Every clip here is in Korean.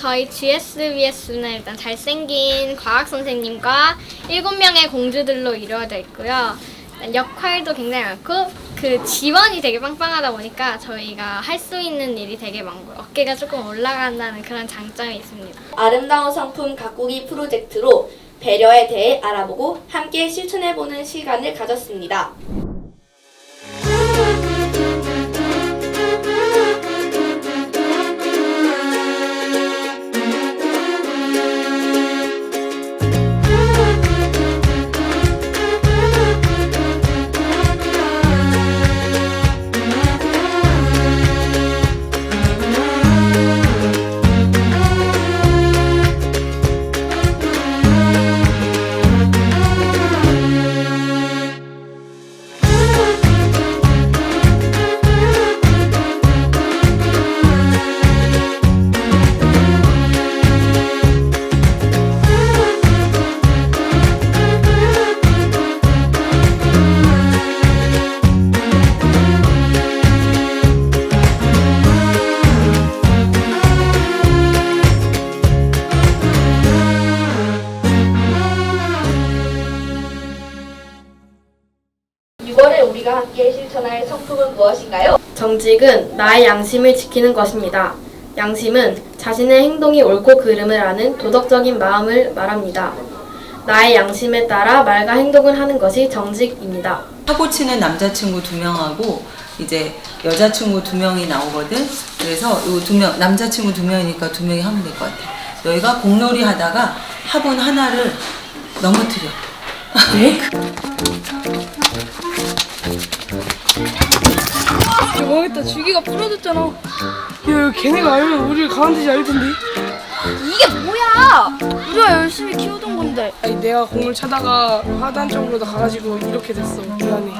저희 GSBS는 일단 잘생긴 과학 선생님과 일곱 명의 공주들로 이루어져 있고요. 역할도 굉장히 많고 그 지원이 되게 빵빵하다 보니까 저희가 할 수 있는 일이 되게 많고 어깨가 조금 올라간다는 그런 장점이 있습니다. 아름다운 성품 가꾸기 프로젝트로 배려에 대해 알아보고 함께 실천해보는 시간을 가졌습니다. 우리가 함께 실천할 성품은 무엇인가요? 정직은 나의 양심을 지키는 것입니다. 양심은 자신의 행동이 옳고 그름을 아는 도덕적인 마음을 말합니다. 나의 양심에 따라 말과 행동을 하는 것이 정직입니다. 사고 치는 남자친구 두 명하고 이제 여자친구 두 명이 나오거든. 그래서 요두 명, 남자친구 두 명이니까 두 명이 하면 될 것 같아. 너희가 공놀이 하다가 화분 하나를 넘어뜨려. 네? 망했다 주기가 부러졌잖아 야 걔네가 알면 우리를 가만두지 않을 텐데 이게 뭐야? 우리가 열심히 키우던 건데. 아니 내가 공을 차다가 하단 쪽으로 다 가가지고 이렇게 됐어 미안해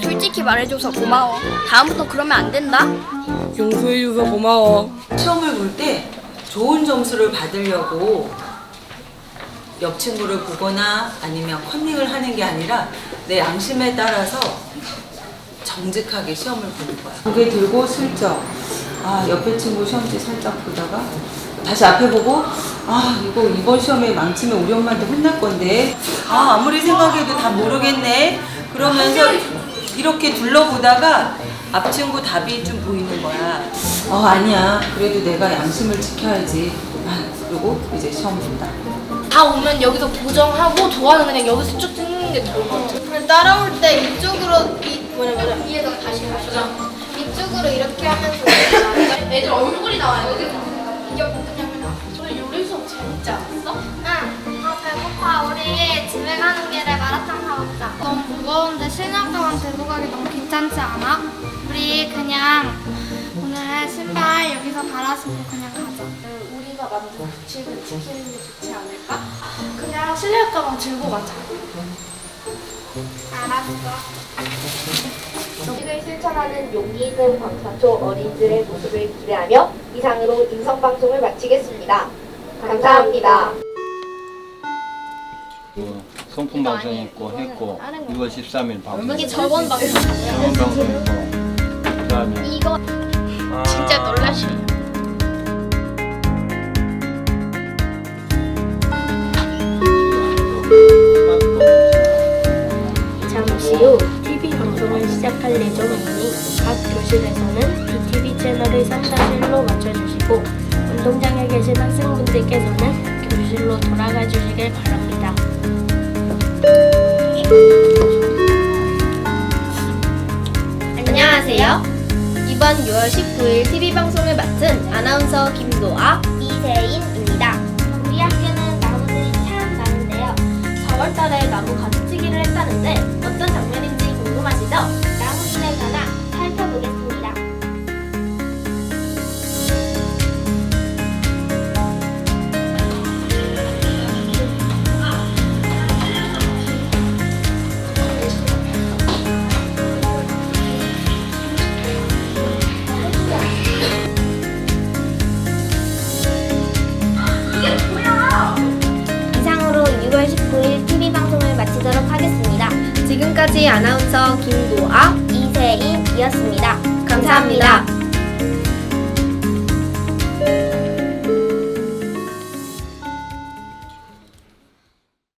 솔직히 말해줘서 고마워. 다음부터 그러면 안 된다. 용서해줘서 고마워 시험을 볼 때 좋은 점수를 받으려고 옆 친구를 보거나 아니면 컨닝을 하는 게 아니라 내 양심에 따라서 정직하게 시험을 보는 거야. 고개 들고 슬쩍 아 옆에 친구 시험지 살짝 보다가 다시 앞에 보고 아 이거 이번 시험에 망치면 우리 엄마한테 혼날 건데 아 아무리 생각해도 다 모르겠네 그러면서 이렇게 둘러보다가 앞 친구 답이 좀 보이는 거야. 어 아니야 그래도 내가 양심을 지켜야지. 아 그리고 이제 시험 본다. 다 오면 여기서 보정하고 도안은 그냥 여기서 쭉 찍는 게 좋을 것 같아. 그럼 따라올 때 이쪽으로 이 뭐냐 뭐냐 위에서 다시 가시죠. 이쪽으로 이렇게 하면서 애들 얼굴이 나와요. 여기 이게 뭐냐면 저희 요리 수업 재밌지 않았어? 응. 아 배고파. 우리 집에 가는 길에 마라탕 사 먹자. 너무 무거운데 실력 동안 들고 가기 너무 괜찮지 않아? 우리 그냥 오늘 신발 여기서 갈아 신고 그냥 가자. 우리가 만든 규칙을 지키는 게 좋지 않을까? 그냥 실내학 가방 들고 가자. 알았어. 정직을 실천하는 용기 있는 광사초 어린이들의 모습을 기대하며 이상으로 인성 방송을 마치겠습니다. 감사합니다. 그 성품 방송 있고 했고 6월 13일 방송 이게 저번 방송. 저번 방송 있고 그다음에 이거 진짜 놀라시네. 잠 각 교실에서는 BTV 채널을 상사실로 맞춰주시고 운동장에 계신 학생분들께서는 교실로 돌아가 주시길 바랍니다. 안녕하세요. 이번 6월 19일 TV 방송을 맡은 아나운서 김도아, 이세인입니다. 우리 학교는 나무들이 참 많은데요. 4월달에 나무 가지치기를 했다는데 지금까지 아나운서 김도아, 이세인이었습니다 감사합니다.